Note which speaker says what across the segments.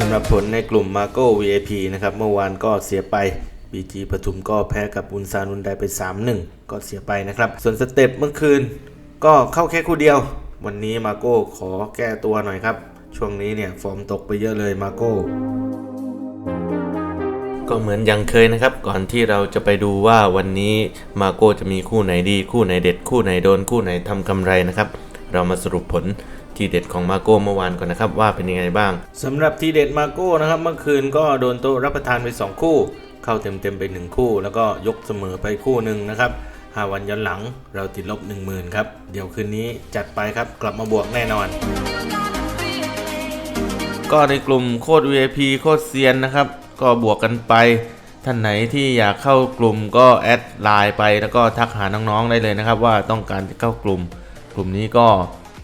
Speaker 1: สำหรับผลในกลุ่ม Marco VIP นะครับ เมื่อวานก็เสียไป BG ปทุมก็แพ้กับอุนซานุนไดไป 3-1 ก็เสียไปนะครับ ส่วนสเต็ปเมื่อคืน ก็เข้าแค่คู่เดียว วันนี้มาโก้ขอแก้ตัวหน่อยครับ ช่วงนี้เนี่ยฟอร์มตกไปเยอะเลยมาโก้ก็เหมือนยังเคยนะครับ ก่อนที่เราจะไปดูว่าวันนี้มาโก้จะมีคู่ไหนดี คู่ไหนเด็ด คู่ไหนโดน คู่ไหนทำกำไรนะครับ เรามาสรุปผล ทีเด็ดของมาโก้เมื่อวานก่อนนะครับว่าเป็นยังไงบ้างสำหรับทีเด็ดมาโก้นะครับเมื่อคืนก็โดนโต๊ะรับประทานไป 2 คู่ เข้าเต็มๆไป 1 คู่ แล้วก็ยกเสมอไปคู่หนึ่งนะครับ5วันย้อนหลังเราติดลบ 10,000ครับเดี๋ยวคืนนี้จัดไปครับกลับมาบวกแน่นอน ก็ในกลุ่มโคตร VIP โคตรเซียนนะครับ ก็บวกกันไปท่านไหนที่อยากเข้ากลุ่มก็แอดไลน์ไปแล้วก็ทักหาน้องๆได้เลยนะครับ ว่าต้องการจะเข้ากลุ่ม กลุ่มนี้ก็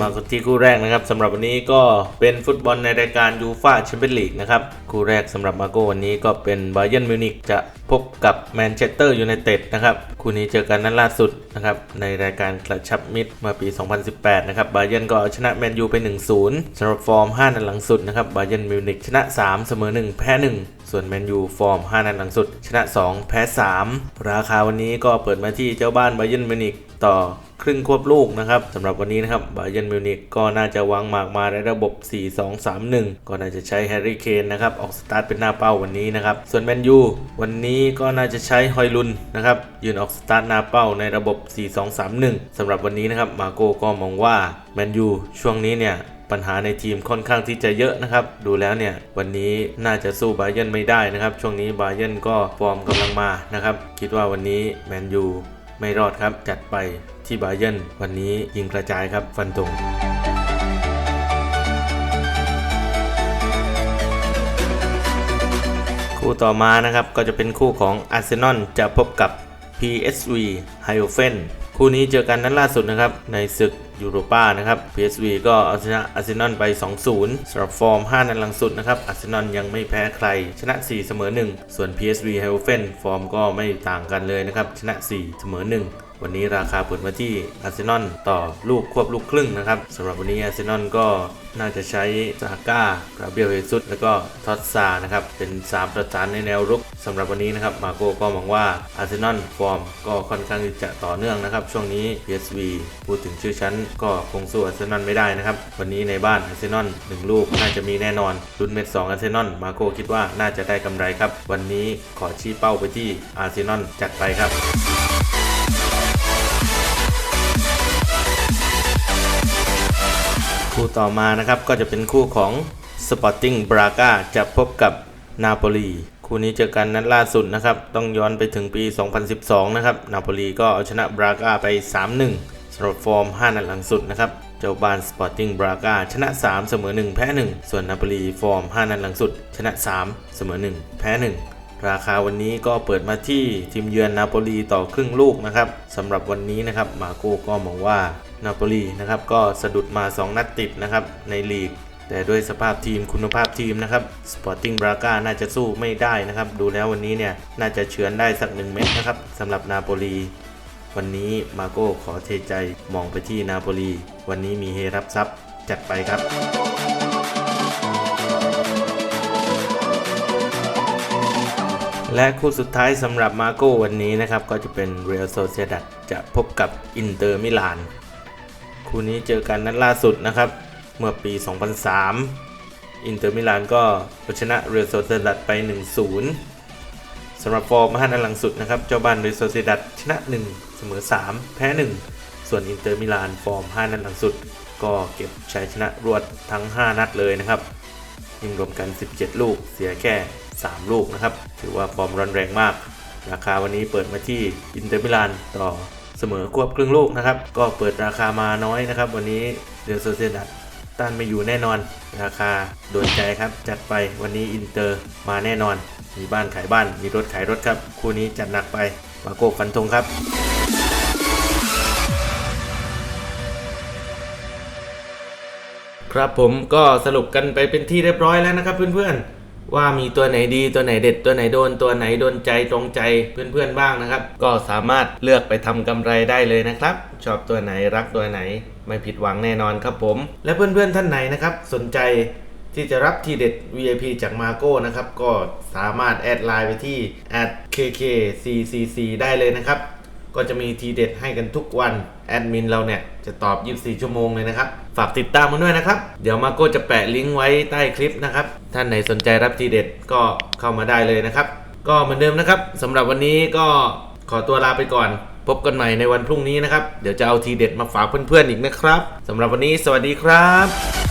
Speaker 1: มากที่คู่แรกนะครับสำหรับวันนี้ก็เป็นฟุตบอลในรายการยูฟ่าแชมเปี้ยนลีกนะครับคู่แรกสำหรับมาโก้วันนี้ก็เป็นบาเยิร์นมิวนิกจะพบกับแมนเชสเตอร์ยูไนเต็ดนะครับคู่นี้เจอกันนัดล่าสุดนะครับในรายการกระชับมิตรเมื่อปี 2018 นะครับบาเยิร์นก็เอาชนะแมนยูไป 1-0สำหรับฟอร์ม 5 นัดหลังสุดนะครับบาเยิร์นมิวนิกชนะ 3 เสมอ 1 แพ้ 1 ส่วนแมนยูฟอร์ม 5 นัดหลังสุด ชนะ 2 แพ้ 3 ราคาวันนี้ก็เปิดมาที่เจ้าบ้านบาเยิร์นมิวนิกต่อ ครึ่งควบลูกนะครับสำหรับวันนี้นะครับบาเยนมิวนิกก็น่าจะวางหมากมาในระบบ 4-2-3-1 ก็น่าจะใช้แฮร์รี่เคนนะครับออกสตาร์ทเป็นหน้าเป้าวันนี้นะครับ ส่วนแมนยูวันนี้ก็น่าจะใช้ฮอยลุนนะครับยืนออกสตาร์ทหน้าเป้าในระบบ 4-2-3-1สำหรับวันนี้นะครับมาโกก็มองว่าแมนยูช่วงนี้เนี่ยปัญหาในทีมค่อนข้างที่จะเยอะนะครับ ดูแล้วเนี่ย วันนี้น่าจะสู้บาเยนไม่ได้นะครับ ช่วงนี้บาเยนก็ฟอร์มกำลังมานะครับ คิดว่าวันนี้แมนยู ไม่รอดครับ จัดไปที่บาเยนวันนี้ยิงกระจายครับฟันตรงคู่ต่อมานะครับก็จะเป็นคู่ของอาร์เซนอลจะพบกับ PSV h i o f e n คู่นี้เจอกันนั้นล่าสุดนะครับในศึก ยูโรป้านะครับ PSV ก็เอาชนะอาร์เซนอลไป 2-0สำหรับฟอร์ม 5 นัดหลังสุดนะครับอาร์เซนอลยังไม่แพ้ใคร ชนะ 4 เสมอ 1 ส่วน PSV h i o f e n ฟอร์มก็ไม่ต่างกันเลยนะครับ ชนะ 4 เสมอ 1 วันนี้ราคาเปิดมาที่อาร์เซนอลต่อลูกควบลูกครึ่งนะครับสำหรับวันนี้อาร์เซนอลก็น่าจะใช้ซาก้า กราเบียลเฮซุสแล้วก็ทอตซานะครับ เป็น 3 ประจานในแนวรุกสำหรับวันนี้นะครับ มาโกก็มองว่าอาร์เซนอลฟอร์มก็ค่อนข้างจะต่อเนื่องนะครับ ช่วงนี้ PSV พูดถึงชื่อชั้นก็คงสู้อาร์เซนอลไม่ได้นะครับ วันนี้ในบ้านอาร์เซนอล1ลูกน่าจะมีแน่นอนลุ้นเม็ด2อาร์เซนอลมาโกคิดว่าน่าจะได้กำไรครับ วันนี้ขอชี้เป้าไปที่อาร์เซนอลจัดไปครับ คู่ต่อมานะครับก็จะเป็นคู่ของ Sporting Braga จะพบกับนาโปลีคู่นี้เจอกันนัดล่าสุดนะครับ ต้องย้อนไปถึงปี 2012 นะครับ นาโปลีก็เอาชนะบราก้าไป 3-1สำหรับฟอร์ม 5 นัดหลังสุดนะครับ เจ้าบ้าน Sporting Braga ชนะ 3 เสมอ 1 แพ้ 1 ส่วนนาโปลีฟอร์ม 5 นัดหลังสุด ชนะ 3 เสมอ 1 แพ้ 1 ราคาวันนี้ก็เปิดมาที่ทีมเยือนนาโปลีต่อครึ่งลูกนะครับสำหรับวันนี้นะครับมาโก้ก็มองว่า นาโปลีนะครับก็สะดุดมา 2 นัดติดนะครับในลีก แต่ด้วยสภาพทีมคุณภาพทีมนะครับสปอร์ติ้งบราก้าน่าจะสู้ไม่ได้นะครับ ดูแล้ววันนี้เนี่ยน่าจะเฉือนได้สักหนึ่งเม็ดนะครับสำหรับนาโปลีวันนี้มาโก้ขอเทใจมองไปที่นาโปลีวันนี้มีเฮรับทรัพย์จัดไปครับและคู่สุดท้ายสำหรับมาโก้วันนี้นะครับ ก็จะเป็นเรอัลโซเซดัดจะพบกับอินเตอร์มิลาน คู่นี้เจอกันนัดล่าสุดนะครับ เมื่อปี 2003 อินเตอร์มิลานก็ชนะเรอัลโซเซดัดไป 1-0สำหรับฟอร์มห้านัดหลังสุดนะครับ เจ้าบ้านเรอัลโซเซดัดชนะ 1 เสมอ 3 แพ้ 1 ส่วนอินเตอร์มิลานฟอร์ม5นัดหลังสุด ก็เก็บชัยชนะรวดทั้ง 5 นัดเลยนะครับยิงรวมกัน 17 ลูก เสียแค่ 3 ลูกนะครับ ถือว่าฟอร์มร้อนแรงมาก ราคาวันนี้เปิดมาที่อินเตอร์มิลานต่อ เสมอควบครึ่งลูกนะครับ ก็เปิดราคามาน้อยนะครับ วันนี้เดลโซเซดัดต้านไม่อยู่แน่นอน ราคาโดนใจครับ จัดไปวันนี้อินเตอร์มาแน่นอน มีบ้านขายบ้าน มีรถขายรถครับ คู่นี้จัดหนักไปมาโกฟันธงครับครับผมก็สรุปกันไปเป็นที่เรียบร้อยแล้วนะครับเพื่อนๆ ว่ามีตัวไหนดีตัวไหนเด็ดตัวไหนโดนตัวไหนโดนใจตรงใจเพื่อนๆบ้างนะครับ ก็สามารถเลือกไปทำกำไรได้เลยนะครับ ชอบตัวไหนรักตัวไหน ไม่ผิดหวังแน่นอนครับผม และเพื่อนๆท่านไหนนะครับ สนใจที่จะรับทีเด็ด VIP จากมาโก้นะครับ ก็สามารถแอดไลน์ไปที่ @kkccc ได้เลยนะครับ ก็จะมีทีเด็ดให้กันทุกวัน แอดมินเราเนี่ยจะตอบ 24 ชั่วโมงเลยนะครับ ฝากติดตามกันด้วยนะครับ เดี๋ยวมาโก้จะแปะลิงก์ไว้ใต้คลิปนะครับ ท่านไหนสนใจรับทีเด็ดก็เข้ามาได้เลยนะครับ ก็เหมือนเดิมนะครับสำหรับวันนี้ก็ขอตัวลาไปก่อน พบกันใหม่ในวันพรุ่งนี้นะครับ เดี๋ยวจะเอาทีเด็ดมาฝากเพื่อนๆอีกนะครับสำหรับวันนี้สวัสดีครับ